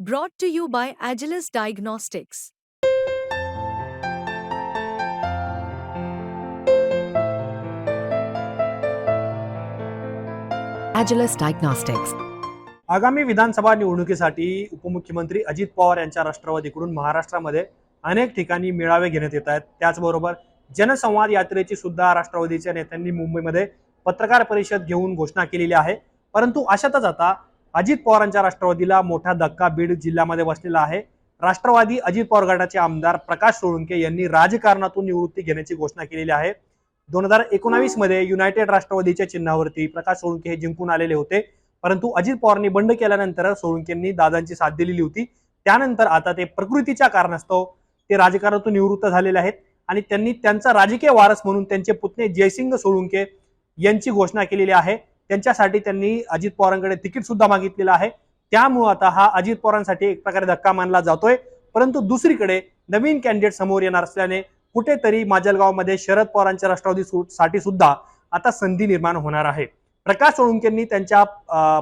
Brought to you by Agilus Diagnostics. Agilus Diagnostics. आगामी विधानसभा निवडणुकीसाठी उपमुख्यमंत्री अजित पवार यांच्या राष्ट्रवादीकडून महाराष्ट्रामध्ये अनेक ठिकाणी मेळावे घेण्यात येत आहेत त्याचबरोबर जनसंवाद यात्रेची सुद्धा राष्ट्रवादीच्या नेत्यांनी मुंबईमध्ये पत्रकार परिषद घेऊन घोषणा केलेली आहे परंतु अशातच आता अजित पवारांच्या राष्ट्रवादीला मोठा धक्का बीड जिल्ह्यामध्ये बसलेला आहे. राष्ट्रवादी अजित पवार गटाचे आमदार प्रकाश सोळुंके यांनी राजकारणातून निवृत्ती घेण्याची घोषणा केलेली आहे. दोन हजार एकोणावीसमध्ये युनायटेड राष्ट्रवादीच्या चिन्हावरती प्रकाश सोळुंके हे जिंकून आलेले होते. परंतु अजित पवारांनी बंड केल्यानंतर सोळुंकेंनी दादांची साथ दिलेली होती. त्यानंतर आता ते प्रकृतीच्या कारणास्तव ते राजकारणातून निवृत्त झालेले आहेत आणि त्यांनी त्यांचा राजकीय वारस म्हणून त्यांचे पुतणे जयसिंग सोळुंके यांची घोषणा केलेली आहे. त्यांच्यासाठी त्यांनी अजित पवारांकडे तिकीट सुद्धा मागितलेलं आहे. त्यामुळं आता हा अजित पवारांसाठी एक प्रकारे धक्का मानला जातोय. परंतु दुसरीकडे नवीन कॅन्डिडेट समोर येणार असल्याने कुठेतरी माजलगावमध्ये शरद पवारांच्या राष्ट्रवादी साठी सुद्धा आता संधी निर्माण होणार आहे. प्रकाश सोळुंकेंनी त्यांच्या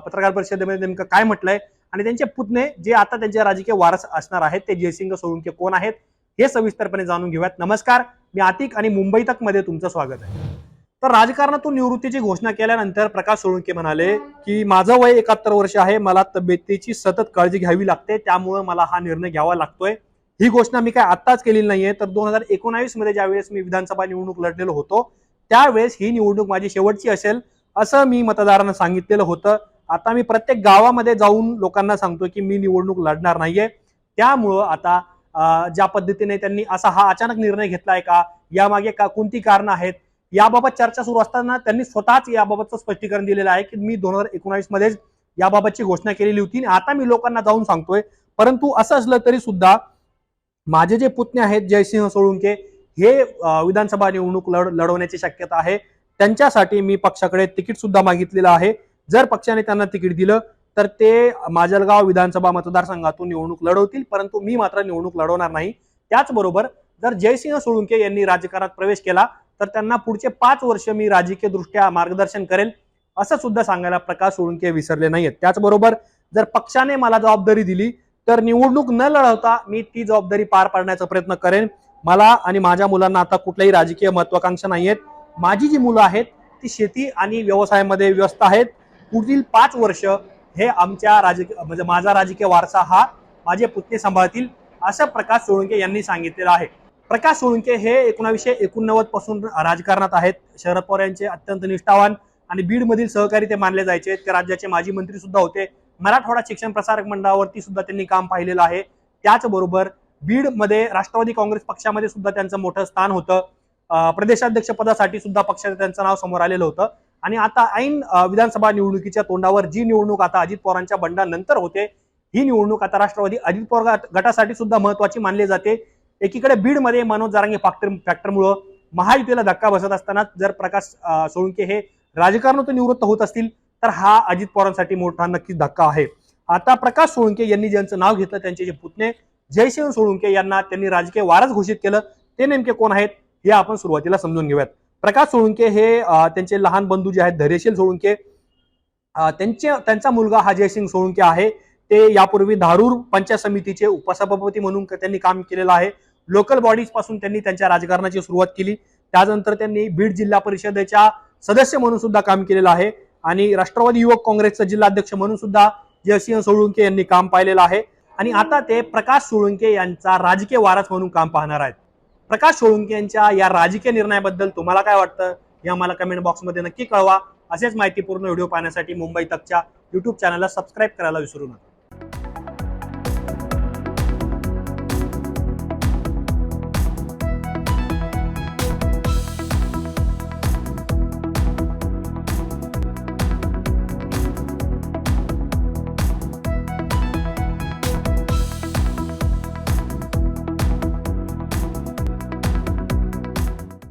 पत्रकार परिषदेमध्ये नेमकं काय म्हटलंय आणि त्यांचे पुतणे जे आता त्यांचे राजकीय वारस असणार आहेत ते जयसिंग सोळुंके कोण आहेत हे सविस्तरपणे जाणून घेऊयात. नमस्कार मी आतिक आणि मुंबई तकमध्ये तुमचं स्वागत आहे. तर राजकारणातून निवृत्तीची घोषणा केल्यानंतर प्रकाश सोळंके म्हणाले की माझं वय एकाहत्तर वर्ष आहे मला तब्येतीची सतत काळजी घ्यावी लागते त्यामुळे मला हा निर्णय घ्यावा लागतोय. ही घोषणा मी काय आत्ताच केलेली नाहीये. तर दोन हजार एकोणावीसमध्ये ज्यावेळेस मी विधानसभा निवडणूक लढलेलो होतो त्यावेळेस ही निवडणूक माझी शेवटची असेल असं मी मतदारांना सांगितलेलं होतं. आता मी प्रत्येक गावामध्ये जाऊन लोकांना सांगतो की मी निवडणूक लढणार नाहीये. त्यामुळं आता ज्या पद्धतीने त्यांनी असा हा अचानक निर्णय घेतलाय का यामागे का कोणती कारणं आहेत याबाबत चर्चा सुरू असताना त्यांनी स्वतःच याबाबतचं स्पष्टीकरण दिलेलं आहे की मी दोन हजार एकोणावीस मध्येच याबाबतची घोषणा केलेली होती आणि आता मी लोकांना जाऊन सांगतोय. परंतु असं असलं तरी सुद्धा माझे जे पुतणे आहेत जयसिंह सोळुंके हे विधानसभा निवडणूक लढ लढवण्याची शक्यता आहे. त्यांच्यासाठी मी पक्षाकडे तिकीट सुद्धा मागितलेलं आहे. जर पक्षाने त्यांना तिकीट दिलं तर ते माजलगाव विधानसभा मतदारसंघातून निवडणूक लढवतील परंतु मी मात्र निवडणूक लढवणार नाही. त्याचबरोबर जर जयसिंह सोळुंके यांनी राजकारणात प्रवेश केला तर त्यांना पुढचे पाच वर्ष मी राजकीय दृष्ट्या मार्गदर्शन करेल असं सुद्धा सांगायला प्रकाश सोळुंके विसरले नाहीयेत. त्याचबरोबर जर पक्षाने मला जबाबदारी दिली तर निवडणूक न लढवता मी ती जबाबदारी पार पाडण्याचा प्रयत्न करेन. मला आणि माझ्या मुलांना आता कुठल्याही राजकीय महत्वाकांक्षा नाहीयेत. माझी जी मुलं आहेत ती शेती आणि व्यवसायामध्ये व्यस्त आहेत. पुढील पाच वर्ष हे आमच्या राजकीय म्हणजे माझा राजकीय वारसा हा माझे पुतणे सांभाळतील असं प्रकाश सोळंके यांनी सांगितलेलं आहे. प्रकाश सोळुंके हे एकोणावीसशे एकोणनव्वदपासून राजकारणात आहेत. शरद पवार यांचे अत्यंत निष्ठावान आणि बीडमधील सहकारी ते मानले जायचे. ते राज्याचे माजी मंत्री सुद्धा होते. मराठवाडा शिक्षण प्रसारक मंडळावरती सुद्धा त्यांनी काम पाहिलेलं आहे. त्याचबरोबर बीडमध्ये राष्ट्रवादी काँग्रेस पक्षामध्ये सुद्धा त्यांचं मोठं स्थान होतं. प्रदेशाध्यक्ष पदासाठी सुद्धा पक्षाचं त्यांचं नाव समोर आलेलं होतं. आणि आता ऐन विधानसभा निवडणुकीच्या तोंडावर जी निवडणूक आता अजित पवारांच्या बंडानंतर होते ही निवडणूक आता राष्ट्रवादी अजित पवार गटासाठी सुद्धा महत्वाची मानली जाते. एकीकडे बीडमध्ये मनोज जारांगे फॅक्टर फॅक्टरमुळं महायुतीला धक्का बसत असताना जर प्रकाश सोळंके हे राजकारणातून निवृत्त होत असतील तर हा अजित पवारांसाठी मोठा नक्कीच धक्का आहे. आता प्रकाश सोळंके यांनी ज्यांचं नाव घेतलं त्यांचे जे पुतणे जयसिंह सोळुंके यांना त्यांनी राजकीय वारस घोषित केलं ते नेमके कोण आहेत हे आपण सुरुवातीला समजून घेऊयात. प्रकाश सोळुंके हे त्यांचे लहान बंधू जे आहेत धैर्यशील सोळुंके त्यांचे त्यांचा मुलगा हा जयसिंग सोळुंके आहे. ते यापूर्वी धारूर पंचायत समितीचे उपसभापती म्हणून त्यांनी काम केलेलं आहे. लोकल बॉडीजपासून त्यांनी त्यांच्या राजकारणाची सुरुवात केली. त्यानंतर त्यांनी बीड जिल्हा परिषदेच्या सदस्य म्हणून सुद्धा काम केलेलं आहे. आणि राष्ट्रवादी युवक काँग्रेसचा जिल्हाध्यक्ष म्हणून सुद्धा जयसिंह सोळुंके यांनी काम पाहिलेलं आहे. आणि आता ते प्रकाश सोळुंके यांचा राजकीय वारस म्हणून काम पाहणार आहेत. प्रकाश सोळुंके यांच्या या राजकीय निर्णयाबद्दल तुम्हाला काय वाटतं? हे आम्हाला कमेंट बॉक्समध्ये नक्की कळवा. असेच माहितीपूर्ण व्हिडिओ पाहण्यासाठी मुंबई तकच्या युट्यूब चॅनलला सबस्क्राईब करायला विसरू नका.